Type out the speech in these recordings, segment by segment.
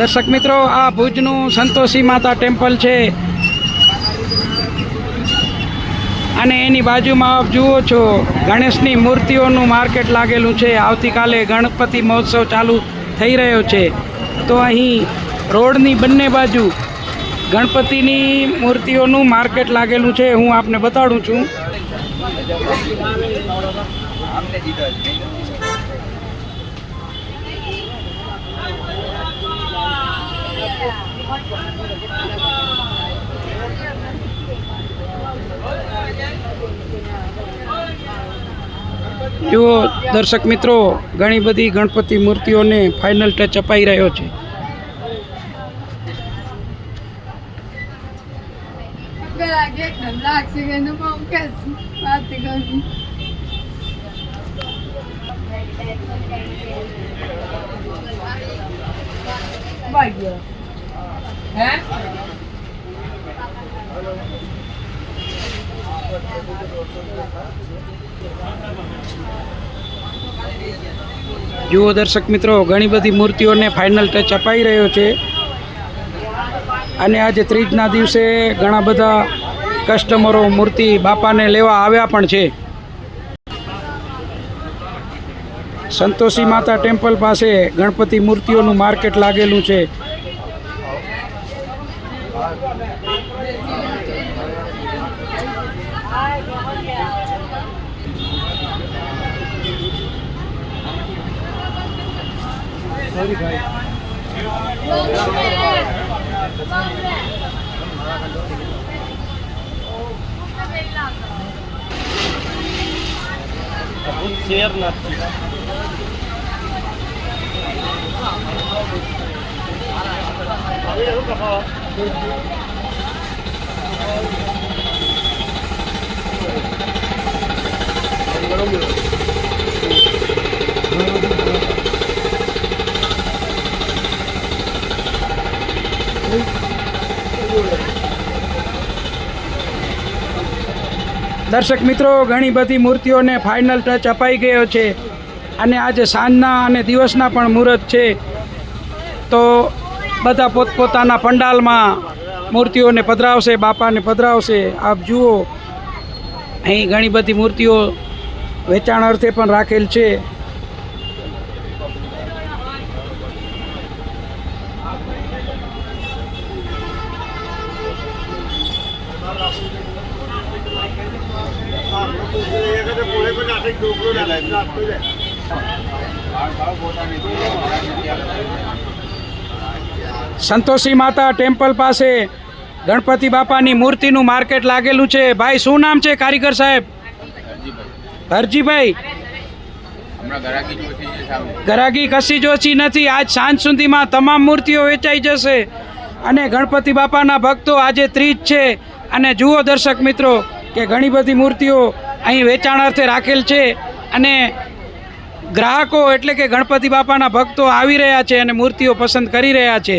દર્શક મિત્રો, આ ભુજનું સંતોષી માતા ટેમ્પલ છે. અને એની બાજુમાં આપ જુઓ છો, ગણેશની મૂર્તિઓનું માર્કેટ લાગેલું છે. આવતીકાલે ગણપતિ મહોત્સવ ચાલુ થઈ રહ્યો છે. તો અહીં રોડની બંને બાજુ ગણપતિની મૂર્તિઓનું માર્કેટ લાગેલું છે. હું આપને બતાડું છું. જુઓ દર્શક મિત્રો ઘણી બધી ગણપતિ મૂર્તિઓને ફાઇનલ ટચ અપાઈ રહ્યો છે. લાગે કરું જુઓ દર્શક મિત્રો, ઘણી બધી મૂર્તિઓને ફાઇનલ ટચ અપાઈ રહ્યો છે. અને આજે ત્રીજના દિવસે ઘણા બધા કસ્ટમરો મૂર્તિ બાપાને લેવા આવ્યા પણ છે. સંતોષી માતા ટેમ્પલ પાસે ગણપતિ મૂર્તિઓનું માર્કેટ લાગેલું છે. Sorry guys. Тут серна. દર્શક મિત્રો, ઘણી બધી મૂર્તિઓને ફાઇનલ ટચ અપાઈ ગયો છે. અને આજે સાંજના અને દિવસના પણ મુહૂર્ત છે. તો બધા પોતપોતાના પંડાલમાં મૂર્તિઓને પધરાવશે, બાપાને પધરાવશે. આપ જુઓ, અહીં ઘણી બધી મૂર્તિઓ વેચાણ અર્થે પણ રાખેલ છે. સંતોષી માતા ટેમ્પલ પાસે ગણપતિ બાપાની મૂર્તિનું માર્કેટ લાગેલું છે. ભાઈ શું નામ છે કારીગર સાહેબ? હરજીભાઈ. ગરાગી કશી જોશી નથી. આજ સાંજ સુધીમાં તમામ મૂર્તિઓ વેચાઈ જશે અને ગણપતિ બાપાના ભક્તો આજે ત્રીજ છે. અને જુઓ દર્શક મિત્રો કે ઘણી બધી મૂર્તિઓ અહીં વેચાણ અર્થે રાખેલ છે અને ગ્રાહકો એટલે કે ગણપતિ બાપાના ભક્તો આવી રહ્યા છે અને મૂર્તિઓ પસંદ કરી રહ્યા છે.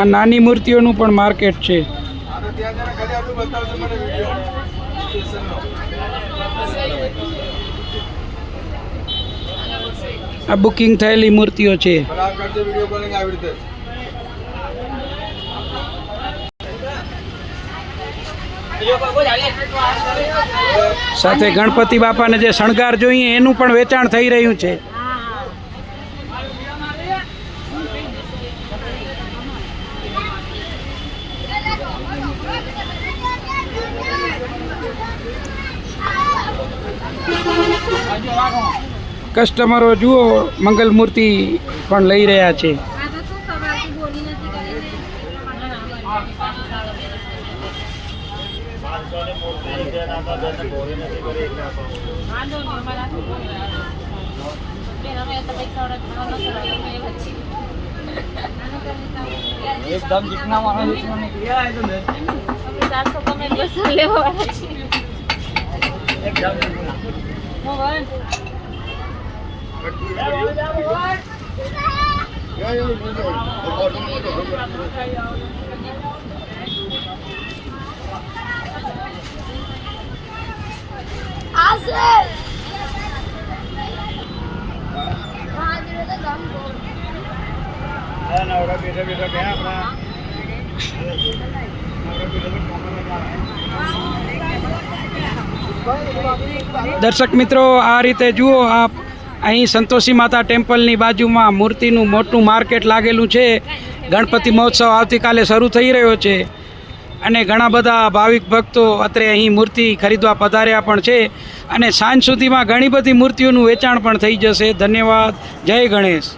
આ નાની મૂર્તિઓનું પણ માર્કેટ છે. આ બુકિંગ થયેલી મૂર્તિઓ છે. સાથે ગણપતિ બાપાને જે શણગાર જોઈએ, એનું પણ વેચાણ થઈ રહ્યું છે. કસ્ટમરો જુઓ મંગલ મૂર્તિ પણ લઈ રહ્યા છે. એકદમ માણસ છે ચારસો લેવા એકદમ બેઠા બેઠા ગયા આપણા. દર્શક મિત્રો, આ રીતે જુઓ આપ, અહીં સંતોષી માતા ટેમ્પલની બાજુમાં મૂર્તિનું મોટું માર્કેટ લાગેલું છે. ગણપતિ મહોત્સવ આવતીકાલે શરૂ થઈ રહ્યો છે અને ઘણા બધા ભાવિક ભક્તો અત્રે અહીં મૂર્તિ ખરીદવા પધાર્યા પણ છે અને સાંજ સુધીમાં ઘણી બધી મૂર્તિઓનું વેચાણ પણ થઈ જશે. ધન્યવાદ. જય ગણેશ.